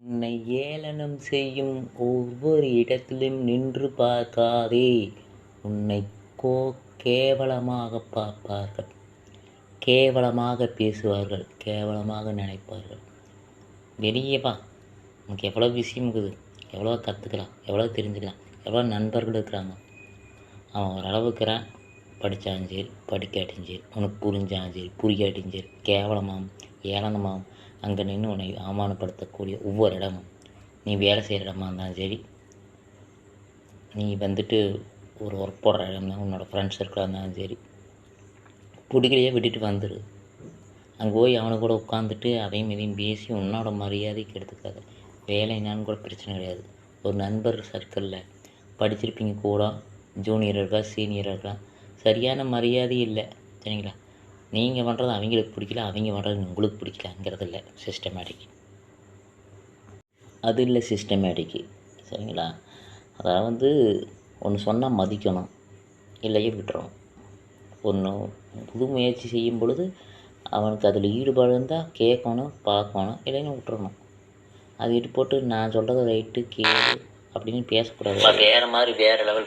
உன்னை ஏளனம் செய்யும் ஒவ்வொரு இடத்திலும் நின்று பார்க்காதே. உன்னை கோ கேவலமாக பார்ப்பார்கள். கேவலமாக பேசுவார்கள். கேவலமாக நினைப்பார்கள். வெளியே பா உனக்கு எவ்வளோ விஷயம் இருக்குது. எவ்வளோ கற்றுக்கலாம் எவ்வளோ தெரிஞ்சுக்கலாம். எவ்வளோ நண்பர்கள் இருக்கிறாங்க. அவன் ஓரளவுக்குறான் படித்தாலும் சரி. படிக்காட்டியும் சரி. உனக்கு புரிஞ்சாலும் சரி. புரியாட்டியும் சரி. கேவலமாகவும் ஏளனமாகவும் அங்கே நின்று உன்னை அவமானப்படுத்தக்கூடிய ஒவ்வொரு இடமும். நீ வேலை செய்கிற இடமா இருந்தாலும் சரி நீ வந்துட்டு ஒரு ஒர்க் போடுற இடம் தான் உன்னோட ஃப்ரெண்ட்ஸ் சர்க்கிளாக இருந்தாலும் சரி பிடிக்கலையே விட்டுட்டு வந்துடு அங்கே போய் அவனை கூட உட்காந்துட்டு அதையும் இதையும் பேசி உன்னோட மரியாதைக்கு எடுத்துக்காத. வேலை என்னான்னு கூட பிரச்சனை கிடையாது. ஒரு நண்பர் சர்க்கிளில் படிச்சிருப்பீங்க கூட ஜூனியர் இருக்கா சீனியர் இருக்கா சரியான மரியாதை இல்லை. சரிங்களா? நீங்கள் பண்ணுறது அவங்களுக்கு பிடிக்கல அவங்க பண்ணுறது உங்களுக்கு பிடிக்கலங்கிறது இல்லை. சிஸ்டமேட்டிக் அது இல்லை சிஸ்டமேட்டிக்கு சரிங்களா? அதாவது வந்து ஒன்று சொன்னால் மதிக்கணும். இல்லையே விட்டுறணும். ஒன்று புது முயற்சி செய்யும் பொழுது அவனுக்கு அதில் ஈடுபாடு இருந்தால் கேட்கணும் பார்க்கணும் இல்லைன்னு விட்டுறணும். அது இட்டு போட்டு நான் சொல்கிறது ரைட்டு கேளு அப்படின்னு பேசக்கூடாது. வேறு மாதிரி வேறு லெவல்